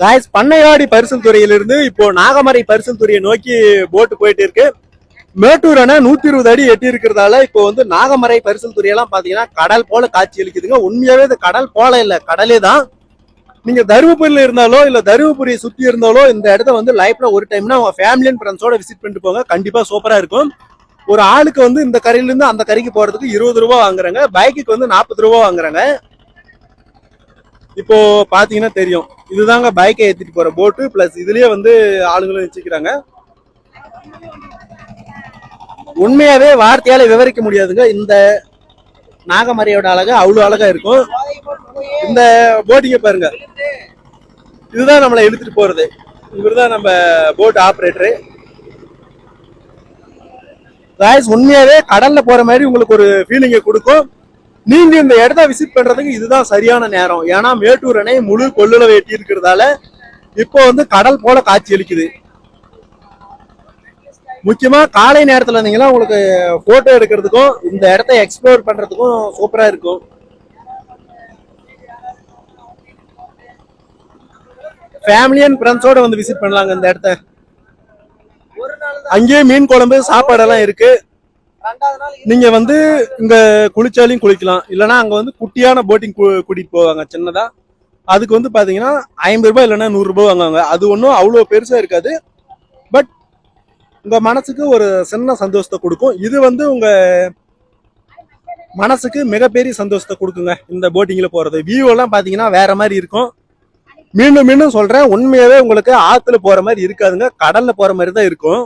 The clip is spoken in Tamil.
காய்ஸ் பண்ணையாடி பரிசல் துறையிலிருந்து இப்போ நாகமரை பரிசல் துறையை நோக்கி போட்டு போயிட்டு இருக்கு. மேட்டூர் அணை நூத்தி இருபது அடி எட்டி இருக்கிறதால இப்போ வந்து நாகமரை பரிசல் துறையெல்லாம் பாத்தீங்கன்னா கடல் போல காட்சி அளிக்குதுங்க. உண்மையாவே இது கடல் போல இல்ல கடலே தான். நீங்க தருமபுரியில இருந்தாலோ இல்ல தருமபுரியை சுத்தி இருந்தாலோ இந்த இடத்த வந்து லைஃப்ல ஒரு டைம்னா உங்க ஃபேமிலி அண்ட் ஃப்ரெண்ட்ஸோட விசிட் பண்ணிட்டு போங்க. கண்டிப்பா சூப்பரா இருக்கும். ஒரு ஆளுக்கு வந்து இந்த கரையிலிருந்து அந்த கரைக்கு போறதுக்கு இருபது ரூபா வாங்குறாங்க. பைக்குக்கு வந்து நாற்பது ரூபா வாங்குறாங்க. இப்போ பாத்தீங்கன்னா தெரியும். இதுதாங்க பைக்கை ஏத்திட்டு போற போட்டு பிளஸ் இதுலயே வந்து ஆளுங்களும் வச்சுக்கிறாங்க உண்மையாவே வார்த்தையால விவரிக்க முடியாதுங்க. இந்த நாகமரையோட அழகு அவ்வளவு அழகா இருக்கும். இந்த போட்டிங்க பாருங்க. இதுதான் நம்மளை இழுத்துட்டு போறது. இவர்தான் நம்ம போட் ஆப்ரேட்டரு ராய்ஸ் உண்மையாவே கடல்ல போற மாதிரி உங்களுக்கு ஒரு ஃபீலிங்கை கொடுக்கும். நீங்க இந்த இடத்த விசிட் பண்றதுக்கு இதுதான் சரியான நேரம். ஏன்னா மேட்டூர் அணை முழு கொள்ளுல வெட்டி இருக்கிறதால இப்போ வந்து கடல் போல காட்சி அளிக்குது. முக்கியமா காலை நேரத்துல இருந்தீங்கன்னா உங்களுக்கு போட்டோ எடுக்கிறதுக்கும் இந்த இடத்த எக்ஸ்ப்ளோர் பண்றதுக்கும் சூப்பரா இருக்கும். ஃபேமிலி அண்ட் ஃப்ரெண்ட்ஸோட வந்து விசிட் பண்ணலாங்க இந்த இடத்த. அங்கேயே மீன் குழம்பு சாப்பாடெல்லாம் இருக்கு. நீங்க வந்து இங்க குளிச்சாலையும் குளிக்கலாம். இல்லைன்னா அங்க வந்து குட்டியான போட்டிங் கூட்டிட்டு போவாங்க சின்னதா. அதுக்கு வந்து பாத்தீங்கன்னா ஐம்பது ரூபாய் இல்லைன்னா நூறு ரூபாய் வாங்குவாங்க. அது ஒன்றும் அவ்வளோ பெருசா இருக்காது. பட் உங்க மனசுக்கு ஒரு சின்ன சந்தோஷத்தை கொடுக்கும். இது வந்து உங்க மனசுக்கு மிகப்பெரிய சந்தோஷத்தை கொடுக்குங்க இந்த போட்டிங்ல போறது. வியூ எல்லாம் பாத்தீங்கன்னா வேற மாதிரி இருக்கும். மீண்டும் மீண்டும் சொல்றேன் உண்மையாவே உங்களுக்கு ஆத்துல போற மாதிரி இருக்காதுங்க கடல்ல போற மாதிரி தான் இருக்கும்.